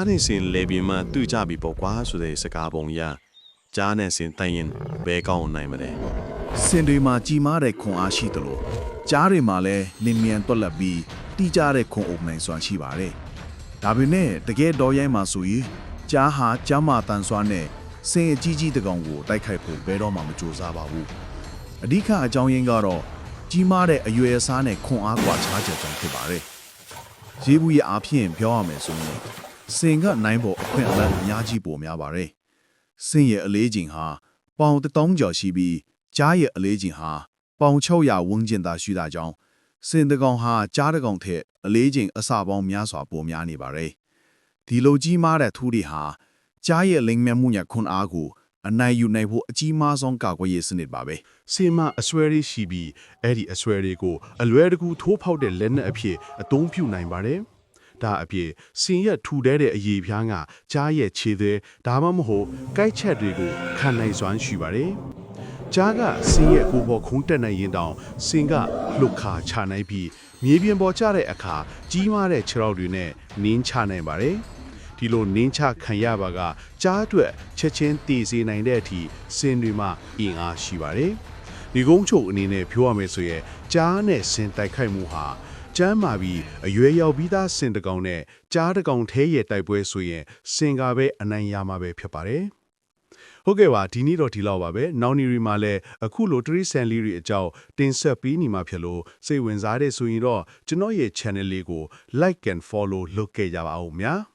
ကြားနဲ့စင်လေပြီးမှတူကြပြီပေါ့ကွာဆိုတဲ့စကားပုံရကြားနဲ့စင်တိုင်ရင်ဘဲကောင်းနိုင်မလဲစင်တွေမှာကြီးမားတဲ့ခွန်အားရှိသလိုကြားတွေမှာလည်းလင်းမြန်တွက်လက်ပြီးတိကျတဲ့ခွန်အုပ်နိုင်စွမ်းရှိပါတယ်။ဒါပေမဲ့တကယ်တော်ရိုင်းမှာဆိုရင်ကြားဟာကြားမတန်စွမ်းနဲ့စင်အကြီးကြီးတစ်ကောင်ကိုတိုက်ခိုက်ဖို့ဘယ်တော့မှမကြိုးစားပါဘူး။အဓိကအကြောင်းရင်းကတော့ကြီးမားတဲ့အရွယ်အစားနဲ့ခွန်အားကွာခြားချက်ကြောင့်ဖြစ်ပါတယ်။ရေးဘူးရဲ့အားဖြင့်ပြောရမယ်ဆိုရင် စင်ကနိုင်ဖို့အခွင့်အလမ်းအများကြီးပိုများပါတယ်။စင့်ရဲ့အလေးချိန်ဟာပေါင်တစ်တောင်းကျော်ရှိပြီးကြားရဲ့အလေးချိန်ဟာပေါင်600ဝန်းကျင်သာရှိတာကြောင့်စင်တကောင်ဟာကြားတကောင်ထက်အလေးချိန်အစပေါင်းများစွာပိုများနေပါတယ်။ဒီလိုကြီးမားတဲ့ထူးတွေဟာကြားရဲ့လိမ်မြမှုညာခွန်အားကိုအနိုင်ယူနိုင်ဖို့အကြီးမားဆုံးကာကွယ်ရေးစနစ်ပါပဲစင်မအစွဲလေးရှိပြီးအဲ့ဒီအစွဲလေးကိုအလွယ်တကူထိုးဖောက်တဲ့လက်နက်အဖြစ်အသုံးပြုနိုင်ပါတယ်။ ဒါအပြင်စင်ရက်ထူတဲတဲ့အရေးပြားကကြားရဲ့ခြေသေးဒါမှမဟုတ်ကိုက်ချက်တွေကိုခံနိုင်စွမ်းရှိပါတယ်။ကြားကစင်ရဲ့ကိုယ်ပေါ်ခုံးတက်နိုင်ရင်တောင်စင်ကလှုပ်ခါချနိုင်ပြီးမြေပြင်ပေါ်ကျတဲ့အခါကြီးမားတဲ့ခြေထောက်တွေနဲ့နင်းချနိုင်ပါတယ်။ဒီလိုနင်းချခံရပါကကြားအတွက်ချက်ချင်းတည်စေနိုင်တဲ့အထိစင်တွေမှာအင်အားရှိပါတယ်။ဒီကုန်းချုပ်အနေနဲ့ပြောရမယ်ဆိုရင်ကြားနဲ့စင်တိုက်ခိုက်မှုဟာ ကျမ်းမာပြီးအရွယ်ရောက်ပြီးသားစင်တစ်ကောင်နဲ့ကြားတစ်ကောင်ထဲရဲ့တိုက်ပွဲဆိုရင်စင်ကပဲအနိုင်ရမှာပဲဖြစ်ပါတယ်။ဟုတ်ကဲ့ပါဒီနေ့တော့ဒီလောက်ပါပဲ။နောက်နီရီမှာလည်းအခုလိုတရိဆန်လေးတွေအကြောင်းတင်ဆက်ပေးနေမှာဖြစ်လို့စိတ်ဝင်စားတဲ့ဆိုရင်တော့ကျွန်တော်ရဲ့ channel လေးကို like and follow လုပ်ခဲ့ကြပါဦးများ။